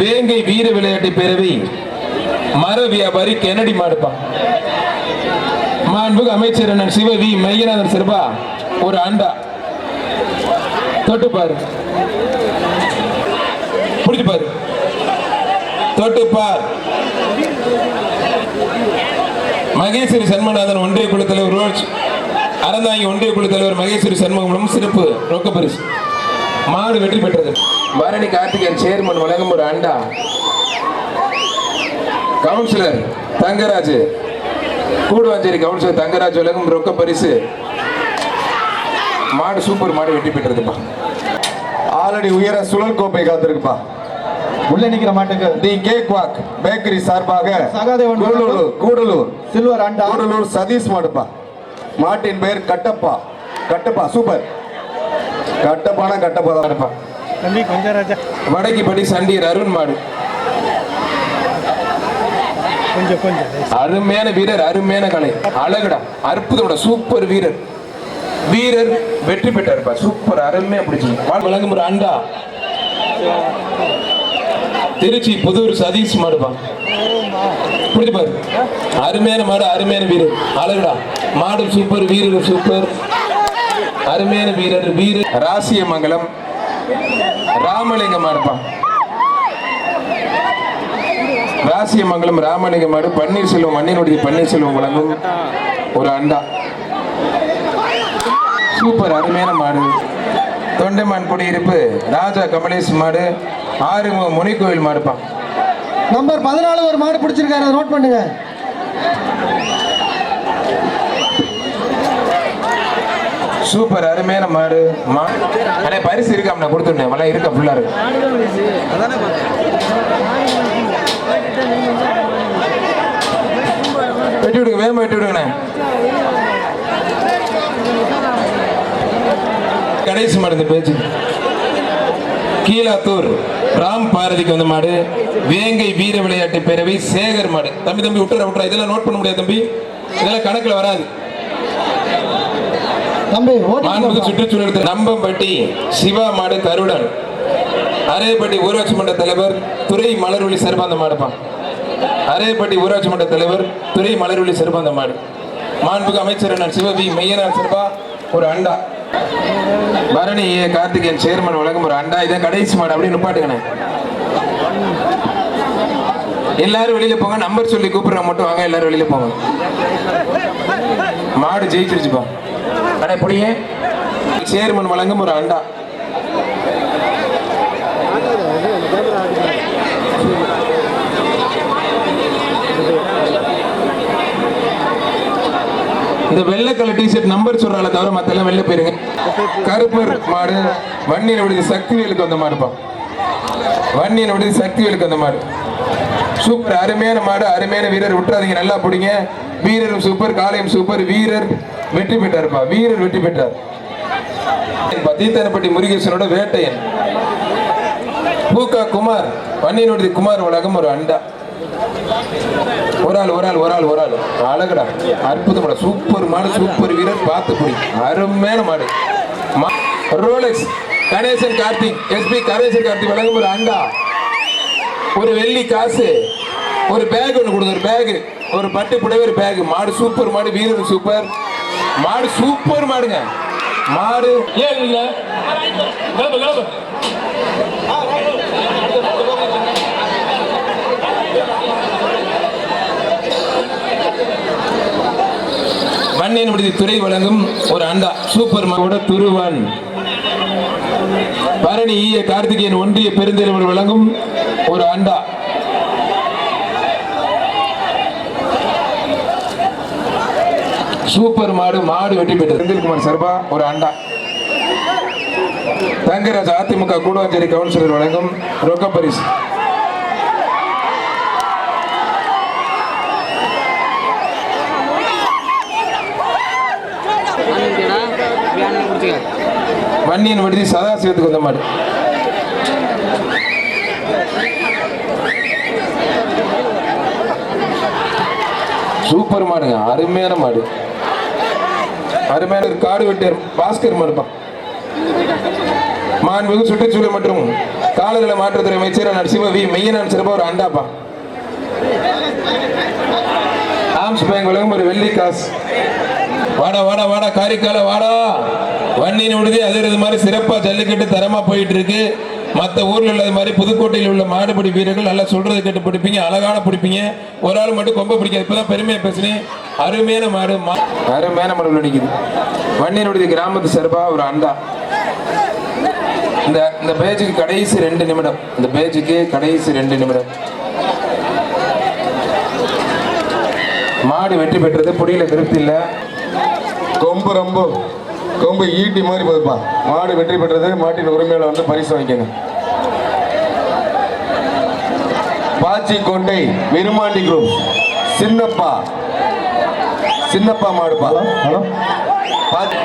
வேங்கை வீர விளையாட்டு பேரவை மர வியாபாரி கெனடி மாடுப்பான் மாண்புக்கு அமைச்சர் அண்ணன் சிவ வி மையநாதன் சிறப்பா ஒரு அண்டா. தொட்டு பாரு பிடிச்சு பாரு தொட்டு பார் மகேஸ்வரி சண்முகநாதன் ஒன்றிய குழு தலைவர் ரோஜ் அறந்தாங்கி ஒன்றிய குழு தலைவர் மகேஸ்வரி சண்முகம் சிறப்பு ரொக்க பரிசு. மாடு வெற்றி பெற்றது. பரணி கார்த்திகேயன் சேர்மன் வழங்கும் ஒரு அண்டா. கவுன்சிலர் தங்கராஜ். கூடுவாஞ்சேரி கவுன்சிலர் தங்கராஜ் வழங்கும் ரொக்க பரிசு. மாடு சூப்பர் மாடு வெற்றி பெற்றதுப்பா. ஆல்ரெடி உயர சுழல் கோப்பை காத்திருக்குப்பா. உள்ள நிக்கிற மாட்டுக்கு தி கேக் வாக் பேக்கரி சார்பாக சகாதேவன் கூடலூர் கூடலூர். சில்வர் அண்டா. கூடலூர் சதீஷ் மாடுப்பா. மாட்டின் பெயர் கட்டப்பா. கட்டப்பா சூப்பர். கட்டப்பானா கட்டப்பா தான் மாடுப்பா தம்பி கொஞ்சம் ராஜா. வடக்கிப்படி சண்டீர் அருண் மாடு கொஞ்சம் கொஞ்சம். அருமையான வீரர் அருமையான கலை. அழகுடா அற்புதம்டா சூப்பர் வீரர். வீரர் வெற்றி பெற்றாருப்பா சூப்பர் அருமையா பிடிச்சி வழங்கும் ஒரு அண்டா திருச்சி புதூர் சதீஷ் மாடுப்பா பிடிச்சு பாரு. அருமையான மாடு அருமையான வீரர். அழகுடா. மாடு சூப்பர் வீரர் சூப்பர் அருமையான வீரர் வீரர் ராசியமங்கலம் ராமலிங்கம் மாடுப்பா ராசியமங்கலம் ராமலிங்க மாடு பன்னீர்செல்வம் மண்ணினுடைய பன்னீர்செல்வம் வழங்கும் ஒரு அண்டா. சூப்பர் அருமையான மாடு. தொண்டைமான் குடியிருப்பு ராஜா கமலேஷ் மாடு ஆறுமுக முனிக்கோவில் மாடுப்பான் நம்பர் பதினாலு ஒரு மாடு பிடிச்சிருக்காரு அதை நோட் பண்ணுங்க. சூப்பர் அருமையான மாடு. மா அண்ணே பரிசு இருக்கா நான் கொடுத்துருந்தேன் மழை இருக்கா ஃபுல்லா இருக்கு. வெட்டி விடுங்க வேகமா வெட்டி விடுங்கண்ணே. கடைசி மாடு இந்த பேச்சு. கீழாத்தூர் ராம் பாரதிக்கு வந்த மாடு. வேங்கை வீர விளையாட்டு பேரவை சேகர் மாடு. தம்பி தம்பி விட்டுற விட்டுற. இதெல்லாம் நோட் பண்ண முடியாது தம்பி. இதெல்லாம் கணக்குல வராது. சுற்றுச்சூழல் நம்பம்பட்டி சிவா மாடு கருடன். அரேப்பட்டி ஊராட்சி மன்ற தலைவர் துறை மலர்வழி சிறப்பாந்த மாடுப்பான் அரேப்பட்டி ஊராட்சி மன்ற தலைவர் துறை மலர்வழி சிறப்பாந்த மாடு. மாண்புக்கு அமைச்சர் சிவபி மையனார் சிறப்பா ஒரு அண்டா. பரணி. கார்த்திகேயன் சேர்மன் வழங்கும் ஒரு அண்டா. இதான் கடைசி மாடு. அப்படியே நிப்பாட்டுங்கண்ணே. எல்லாரும் வெளியில போங்க. நம்பர் சொல்லி கூப்பிடுறவங்க மட்டும் வாங்க. எல்லாரும் வெளியில போங்க. மாடு ஜெயிச்சிருச்சுப்பா. கடைப்பிடியே சேர்மன் வழங்கும் ஒரு அண்டா. இந்த வெள்ளை கலர் டிஷர்ட் நம்பர் சொல்றால தவிர மத்த எல்லாம் வெளில போயிருங்க. கருப்பர் மாடு வன்னியில விடுதி சக்திவேலுக்கு வந்த மாடுப்பா வன்னியில விடுதி சக்திவேலுக்கு வந்த மாடு. சூப்பர் அருமையான மாடு அருமையான வீரர். விட்டுறாதீங்க நல்லா பிடிங்க. வீரரும் சூப்பர் காளையும் சூப்பர். வீரர் வெற்றி பெற்றார்ப்பா. வீரர் வெற்றி பெற்றார். தீத்தனப்பட்டி முருகேசனோட வேட்டையன். பூக்கா குமார் வன்னியனுடைய குமார் உலகம் ஒரு அண்டா. ஒரு ஆள் ஒரு ஆள் ஒரு ஆள் ஒரு ஆள். அழகுடா. அற்புதமாடா சூப்பர் மாடு சூப்பர் வீரர் பார்த்து புடி அருமையான மாடு. மா- ரோலெக்ஸ் கணேசன் கார்த்திக் எஸ்பி கணேசன் கார்த்திக் வழங்கும் ஒரு அண்டா. ஒரு வெள்ளி காசு. ஒரு பேக் ஒன்று கொடுங்க ஒரு பேக் ஒரு பட்டு புடவை ஒரு பேக் மாடு சூப்பர் மாடு வீரர் சூப்பர் மாடு சூப்பர் மாடுங்க. மாடு. ஏன் இல்ல கிளம்பு கிளம்பு. மண்ணின் விடுதி துறை வழங்கும் ஒரு அண்டா சூப்பர் மாவோட துருவன். பரணி ஈய கார்த்திகேயன் ஒன்றிய பெருந்தலைவர் வழங்கும் ஒரு அண்டா. சூப்பர் மாடு மாடு வெட்டி பெற்றது செந்தில்குமார் சர்பா ஒரு அண்டா தங்கராஜ் அதிமுக கூடுவாஞ்சேரி கவுன்சிலர் வழங்கும் ரொக்க பரிசு. வன்னியின் விடுதி சதாசிவத்துக்கு வந்த மாடு. சூப்பர் மாடுங்க அருமையான மாடு. அருமையான ஒரு காடு வெட்டியர் பாஸ்கர் மறுப்பான். மாண்புமிகு சுற்றுச்சூழல் மற்றும் காலநிலை மாற்றுத்துறை அமைச்சர் நரசிம்ம வி. மெய்யனான் சிறப்பாக ஒரு அண்டாப்பா. ஆம்ஸ் பேங்க் வழங்கும் ஒரு வெள்ளி காசு. வாடா வாடா வாடா காரிக்கால வாடா. வண்ணின் விடுதி அது மாதிரி சிறப்பாக ஜல்லிக்கட்டு தரமாக போயிட்டு இருக்கு. மற்ற ஊரில் உள்ளது மாதிரி புதுக்கோட்டையில் உள்ள மாடுபிடி வீரர்கள் நல்லா சொல்றது கேட்டு பிடிப்பீங்க அழகான பிடிப்பீங்க. ஒரு ஆள் மட்டும் கொம்ப பிடிக்காது. இப்பதான் பெருமையா பேசுனேன் அருமையான மாடு மா- அருமையான மாடு நினைக்குது வன்னியனுடைய கிராமத்து சார்பாக ஒரு அண்டா. இந்த இந்த பேஜுக்கு கடைசி ரெண்டு நிமிடம். இந்த பேஜுக்கு கடைசி ரெண்டு நிமிடம். மாடு வெற்றி பெற்றது புடியில திருப்தி இல்லை. கொம்பு ரொம்ப. கொம்பு ஈட்டி மாதிரி போதுப்பா. மாடு வெற்றி பெற்றது மாட்டின் உரிமையில வந்து பரிசு வாங்கிக்கங்க. பாச்சி கொண்டை விருமாண்டி குரூப் சின்னப்பா. சின்னப்பா மாடுப்பா. ஹலோ பாச்சி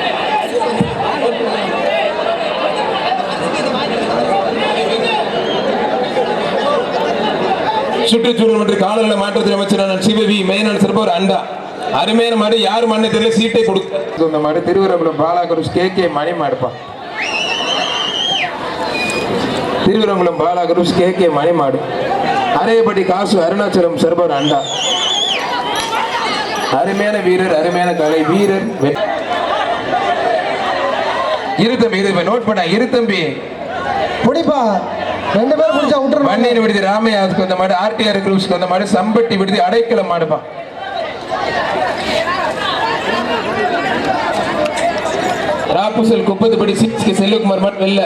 சுற்றுச்சூழல் மற்றும் காலநிலை மாற்றத்துறை அமைச்சரான சிவவி மெயினான சிறப்பு ஒரு அண்டா. அருமையான மாடு யார் மண்ணை தெரியல சீட்டை கொடுக்க இந்த மாடு திருவரங்குளம் பாலாகுருஸ் கே கே மணி மாடுப்பா திருவரங்குளம் பாலாகுருஸ் கே கே மணி மாடு அரையப்பட்டி காசு அருணாச்சலம் சிறப்பு ஒரு அண்டா. அருமையான வீரர் அருமையான கலை வீரர். வெ- இரு தம்பி இரு தம்பி, நோட் பண்ண இரு தம்பி பிடிப்பா. ரெண்டு பேரும் பிடிச்சா விட்டுறணும் வன்னியர் விடுதி ராமையாவுக்கு வந்த மாடு ஆர்டிஆர் குரூப்ஸ்க்கு வந்த மாடு சம்பட்டி விடுதி அடைக்கலம் மாடுப்பா. ராப்புசல் குப்பத்துப்படி சிக்ஸ்க்கு செல்வகுமார் மட் வெல்ல.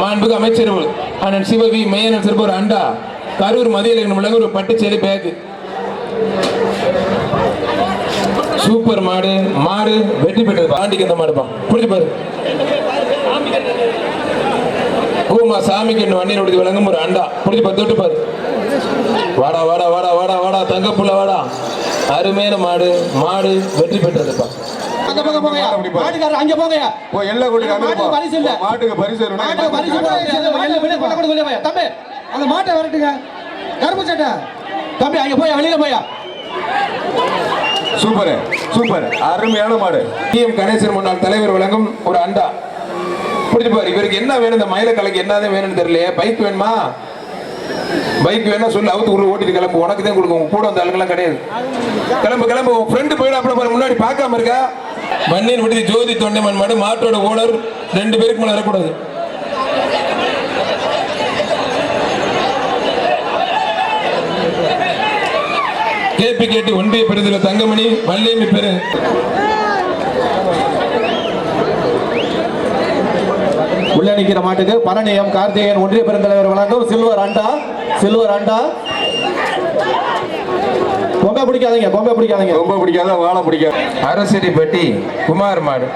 மாண்புக்கு அமைச்சர் அண்ணன் சிவவி மேயனன் சிறப்பு ஒரு அண்டா. கரூர் மதிய முழங்க ஒரு பட்டுச்சேரி பேக் சூப்பர் மாடு மாடு வெற்றி பெற்றது ஆண்டிக்கு இந்த மாடுப்பா புரிஞ்சு பாரு. பூமா சாமிக்கு என்ன வண்டி நொடி ஒரு அண்டா. புடிச்சு பத்து தொட்டு பாரு. வாடா வாடா வாடா வாடா வாடா தங்கப்புள்ள வாடா. அருமையான மாடு மாடு வெற்றி பெற்றதுப்பா அந்த பக்கம் மாட்டுக்காரர் அங்க போங்கயா போ எல்லா மாட்டுக்கு பரிசு இல்ல. மாட்டுக்கு பரிசு வேணும்னா மாட்டுக்கு பரிசு வெளியில கொண்டு கொண்டு வெளிய போயா தம்பி அந்த மாட்டை வரட்டுங்க. கருப்பு சட்டை. தம்பி அங்க போயா வெளியில போயா சூப்பர் சூப்பர். அருமையான மாடு. டிஎம் கணேசன் முன்னாள் தலைவர் வழங்கும் ஒரு அண்டா. புரிஞ்சு பாரு இவருக்கு என்ன வேணும்? இந்த மயில கலைக்கு என்னதான் வேணும்னு தெரியலையே. பைக் வேணுமா? பைக் வேணா சொல்லு. அவுத்து உள்ள ஓட்டிட்டு கிளம்பு. உனக்கு தான் கொடுக்கும். கூட வந்த ஆளுங்கெல்லாம் கிடையாது. கிளம்பு கிளம்பு. உன் ஃப்ரெண்டு போயிடும் அப்புறம் முன்னாடி பார்க்காம இருக்கா? மண்ணின் விடுதி ஜோதி தொண்டைமன் மாடு மாட்டோட ஓனர் ரெண்டு பேருக்கு மேலே வரக்கூடாது. கேபி கேட்டு ஒன்றிய பெருதில தங்கமணி வள்ளியம்மி பெரு. உள்ளணிக்கிற மாட்டுக்கு பரணியம் கார்த்திகேயன் ஒன்றிய பெருந்தலைவர் வழங்கும் சில்வர் அண்டா சில்வர் அண்டா. பொங்க பிடிக்காதீங்க பொங்க பிடிக்காதீங்க. ரொம்ப பிடிக்காத வாழை பிடிக்காது. அரசடிப்பட்டி குமார் மாடு.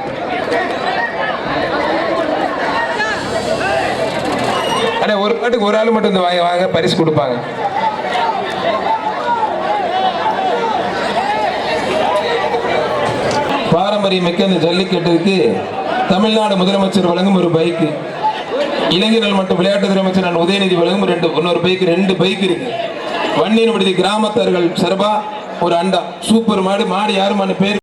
அண்ணா ஒரு பாட்டுக்கு ஒரு ஆள் மட்டும் இந்த வாங்க வாங்க பரிசு கொடுப்பாங்க. பாரம்பரியம் மிக்க இந்த ஜல்லிக்கட்டுக்கு தமிழ்நாடு முதலமைச்சர் வழங்கும் ஒரு பைக்கு. இளைஞர்கள் மற்றும் விளையாட்டுத்துறை அமைச்சர் நான் உதயநிதி வழங்கும் ரெண்டு இன்னொரு பைக் ரெண்டு பைக் இருக்கு. வன்னியன் விடுதி கிராமத்தார்கள் சர்பா ஒரு அண்டா. சூப்பர் மாடு மாடு யாருமான பேர்